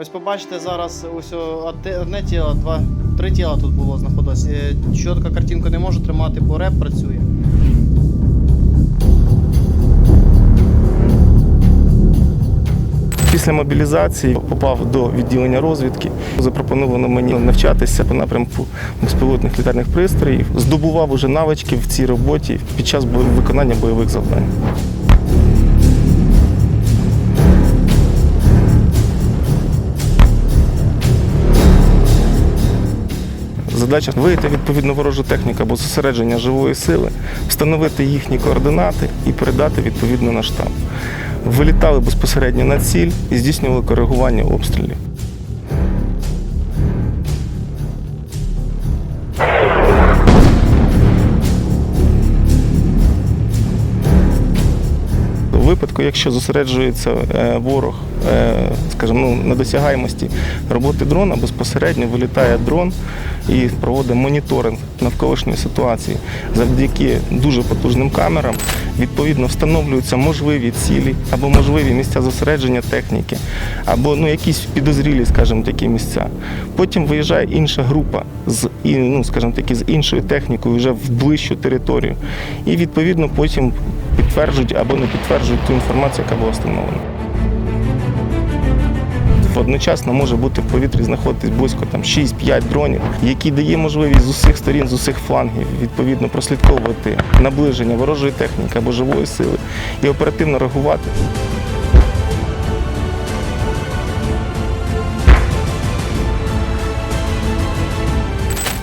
Ось побачите зараз ось одне- тіло, два, три тіла тут було знаходилось. Е, Чітко картинку не можу тримати, бо реп працює. Після мобілізації попав до відділення розвідки. Запропоновано мені навчатися по напрямку безпілотних літальних пристроїв. Здобував уже навички в цій роботі під час виконання бойових завдань. Задача вийти відповідно ворожу техніку або зосередження живої сили, встановити їхні координати і передати відповідно на штаб. Вилітали безпосередньо на ціль і здійснювали коригування обстрілів. Випадку, якщо зосереджується е, ворог, е, скажімо, ну, на досягаємості роботи дрона, безпосередньо вилітає дрон і проводить моніторинг навколишньої ситуації. Завдяки дуже потужним камерам відповідно встановлюються можливі цілі або можливі місця зосередження техніки, або ну, якісь підозрілі, скажімо, такі місця. Потім виїжджає інша група з ну, скажімо таки, з іншою технікою вже в ближчу територію. І відповідно потім підтверджують або не підтверджують ту інформацію, яка була встановлена. Одночасно може бути в повітрі знаходитись близько там 6-5 дронів, які дає можливість з усіх сторін, з усіх флангів відповідно прослідковувати наближення ворожої техніки або живої сили і оперативно реагувати.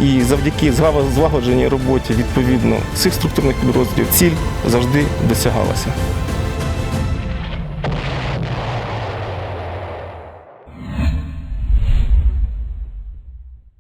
І завдяки злаго- злагодженій роботі відповідно всіх структурних підрозділів ціль завжди досягалася.